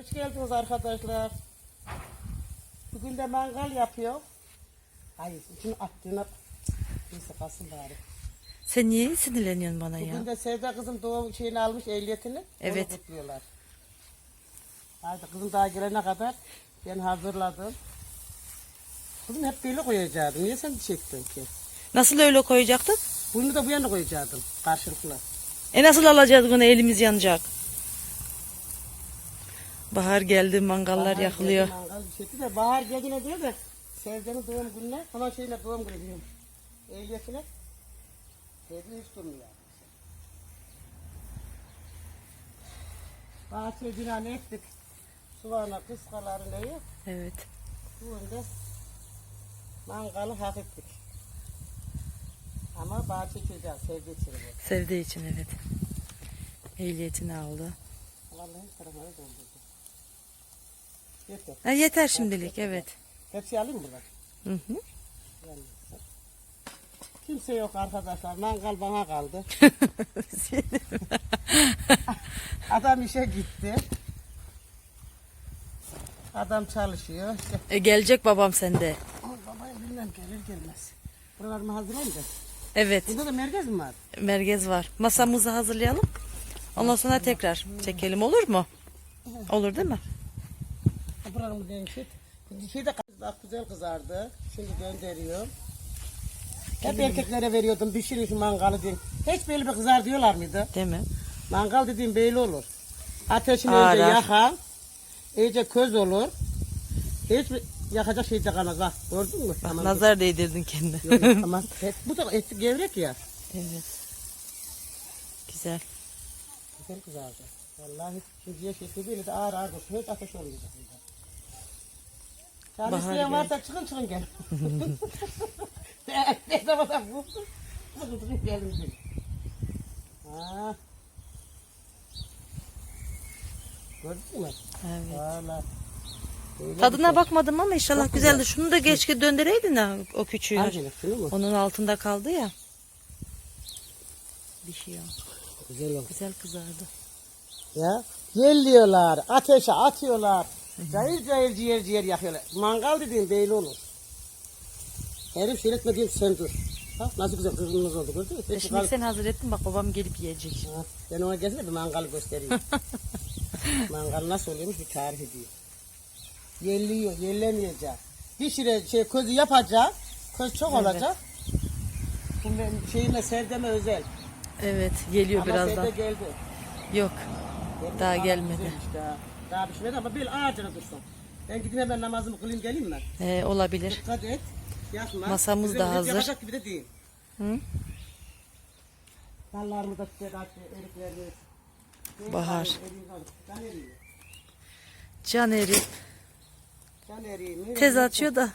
Hoş geldiniz arkadaşlar. Bugün de mangal yapıyor. Hayır, şunu attığına neyse kalsın bari. Sen niye sinirleniyorsun bana ya? Bugün de Sevda kızım doğum şeyini almış ehliyetini. Evet. Onu kutluyorlar. Haydi kızım daha gelene kadar ben hazırladım. Kızım hep böyle koyacaktım. Niye sen çektin ki? Nasıl öyle koyacaktın? Bunu da bu yana koyacaktım karşılıklı. E nasıl alacağız bunu elimiz yanacak. Bahar geldi mangallar Bahar yakılıyor. geldi, mangal şeydi de bahar geldiğine diyor da Sevda'nın doğum gününe ama şeyle doğum günü diyorum. Ehliyetine. Sevda hiç durmuyor. Bahçe binanı ektik. Soğana, kıskaları neyi? Evet. Bugün mangalı hak ettik. Ama bahçe çocuğa sevdi için. Sevdiği için evet. Ehliyetini aldı. Vallahi tarafına doldurdu. Yeter. Ha, yeter şimdilik evet. Hepsi alayım mı buradan? Hı hı. Kimse yok arkadaşlar. Mangal bana kaldı. Adam işe gitti. Adam çalışıyor. İşte, E, gelecek babam sende. Ama babayı bilmem gelir gelmez. Buralarımı hazırlayayım da. Evet. Burada da merkez mi var? Merkez var. Masamızı hazırlayalım. Ondan sonra tekrar çekelim olur mu? Olur değil mi? Buranın rengi. Şey de bak güzel kızardı. Şimdi gönderiyorum. Hep erkeklere veriyordum. Pişirin şu mangalı dedim. Hiç böyle bir kızar diyorlar mıydı? Değil mi? Mangal dediğim böyle olur. Ateşini Ağır önce yakar. iyice köz olur. Hiç yakacak şey de kalmaz. Bak gördün mü? Bak Aman nazar değdirdin kendine. Yok, yok, aman. Et, bu da eti gevrek ya. evet. Güzel. Güzel kızardı. Vallahi şimdi yeşil böyle de ağır ağır. Hiç ateş olmayacak. Bahar isteyen geldi. varsa çıkın çıkın gel. Ne- zaman da bu? Çıkın çıkın gelin gelin. Ha. Gördün mü? Evet. Valla. Öyle Tadına şey. bakmadım ama inşallah güzeldi. güzel. Şunu da keşke döndüreydin ha o küçüğü. Şunu mu? Onun altında kaldı ya. Bir şey yok. Güzel oldu. Güzel kızardı. Ya. Yelliyorlar, ateşe atıyorlar. Cayır cayır ciğer ciğer yakıyorlar. Mangal dediğin belli olur. Herif seyretme diyeyim sen dur. Bak nasıl güzel kırmızı oldu gördün mü? E şimdi kal- sen hazır ettin bak babam gelip yiyecek. Ha, Ben ona gezine bir mangalı göstereyim. Mangal nasıl oluyormuş bir tarif edeyim. Yelliyor, yellemeyecek. Pişire şey közü yapacak. Köz çok Evet. olacak. Bu benim şeyimle Serdem'e özel. Evet geliyor Ama birazdan. Serde geldi. Yok. Geldi, Daha gelmedi. güzelmiş Daha, pişmedi ama bir ağacına dursun. Ben gideyim hemen namazımı kılayım geleyim mi? Ee, olabilir. Dikkat et. Yakma. Masamız Güzel da hazır. Yakacak gibi de değil. Hı? Dallarımı da çiçek açtı, erikleri. Bahar. Can eriği. Can eri Can eriği. tez açıyor da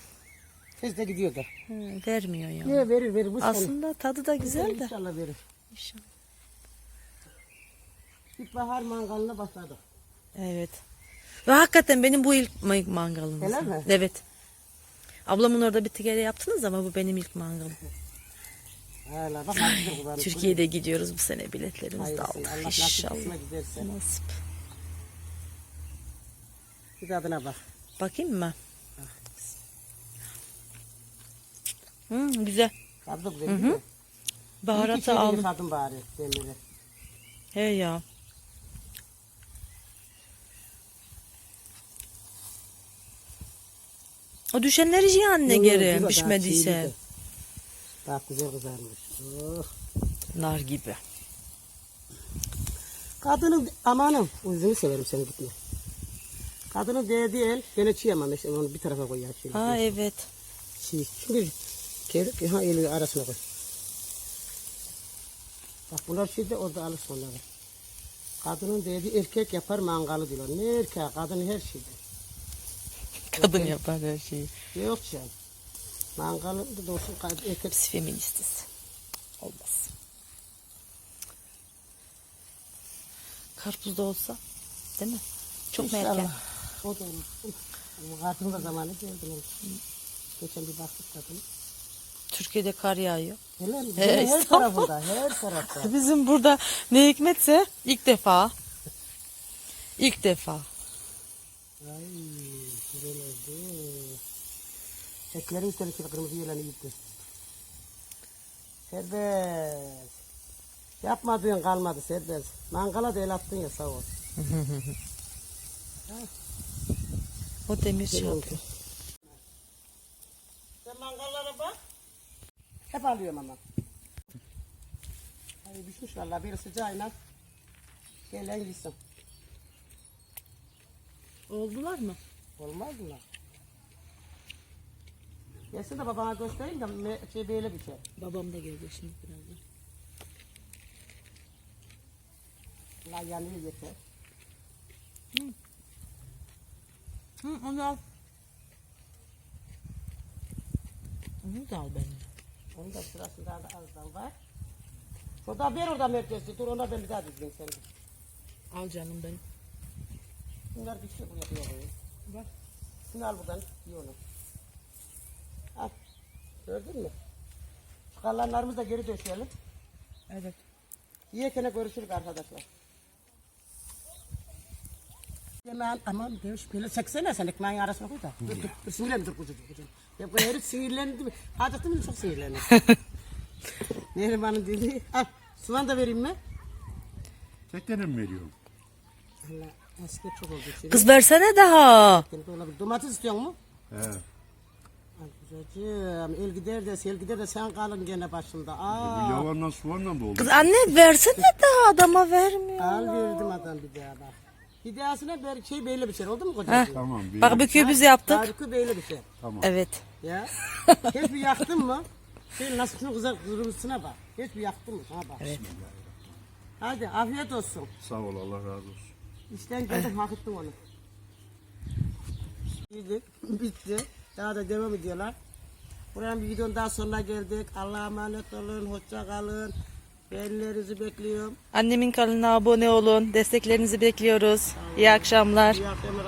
Tez de gidiyor da. hı, vermiyor ya. Niye verir verir bu sene. Aslında tadı da güzel de. İnşallah verir. İnşallah. İlkbahar mangalına başladık. Evet. Ve hakikaten benim bu ilk ma- mangalım. Öyle mi? Evet. Ablamın orada bir tigere yaptınız ama bu benim ilk mangalım. Hala bak. Türkiye'de gidiyoruz bu sene biletlerimiz de Hayırlısı, Allah aldık nasip inşallah. Nasip. Bir tadına bak. Bakayım mı? Hı, güzel. Tadı güzel Baharatı aldım. yıkadım bari demiri. He ya. O düşenleri yiyin anne Yok, yok, geri daha pişmediyse. de. Bak güzel kızarmış. Oh. Nar gibi. Kadının amanım uzunu severim seni gitme. Kadının değdiği el gene çiğ ama mesela onu bir tarafa koy ya. Şöyle. Ha evet. Çiğ. Çünkü kevrek ha eli arasına koy. Bak bunlar şimdi orada alır onları. Kadının değdiği erkek yapar mangalı diyorlar. Ne erkeği kadın her şeyde. Kadın yapar her şeyi. Yok canım. Mangalı da olsun erkek. Biz feministiz. Olmaz. Karpuz da olsa değil mi? Çok mu erken? O da olur. Kartın da zamanı geldi. Geçen bir baktık kadın. Türkiye'de kar yağıyor. Hele? He, Hele her İstanbul. tarafında, her tarafta. Bizim burada ne hikmetse ilk defa. İlk defa. Ay güzel oldu. Etlerin şöyle kırmızı yılanı gitti. Serbest. Yapmadığın kalmadı serbest. Mangala da el attın ya sağ ol. O demir şey yapıyor. Sen mangallara bak. Hep alıyorum ama. Ay düşmüş valla bir sıcağıyla. Gelen gitsin. Oldular mı? Olmaz mı? Gelsin de babana göstereyim de me- şey böyle bir şey. Babam da gelecek şimdi birazdan. La yanıyor yeter. Hı, onu al. Onu da al benim. Onun da sırasında da azdan var. O da ver orada merkezde. Dur ona ben bir daha dizeyim seni. Al canım benim. Bunlar bir şey buraya koyuyor. Bak. Şunu al buradan. Yiyor onu. Gördün mü? Kalanlarımızı da geri döşeyelim. Evet. Yiyekene görüşürüz arkadaşlar. Hemen aman demiş böyle çeksene sen ekmeğin arasına koy da. Dur dur dur sinirlenme dur. Ya bu herif sinirlendi mi? Hacettin mi çok sinirlendi. Neriman'ın dediği. Al soğan da vereyim mi? Tekrar mi veriyorum? Allah eski çok oldu. Şimdi Kız versene daha. Domates istiyor mu? He. Kuzacığım el gider de el gider de sen kalın gene başımda. Bu Aa, yavanla soğanla da oldu. Kız anne versene daha adama vermiyor. al verdim adam bir daha bak. Bir dahasına bir şey böyle bir şey oldu mu kocacığım? Tamam. Bir Bak büküğü biz yaptık. Harika böyle bir şey. Evet. Ya. Hiç bir yaktın mı? Şey nasıl şunu güzel kırmızısına bak. Hiç bir yaktın mı? Sana bak. Evet. Hadi afiyet olsun. Sağ ol Allah razı olsun. İşten geldim hak ettim onu. Yedik, bitti. Daha da devam ediyorlar. Buranın bir videonun daha sonuna geldik. Allah'a emanet olun, hoşça kalın. Beğenilerinizi bekliyorum. Annemin kanalına abone olun. Desteklerinizi bekliyoruz. İyi akşamlar. İyi akşamlar.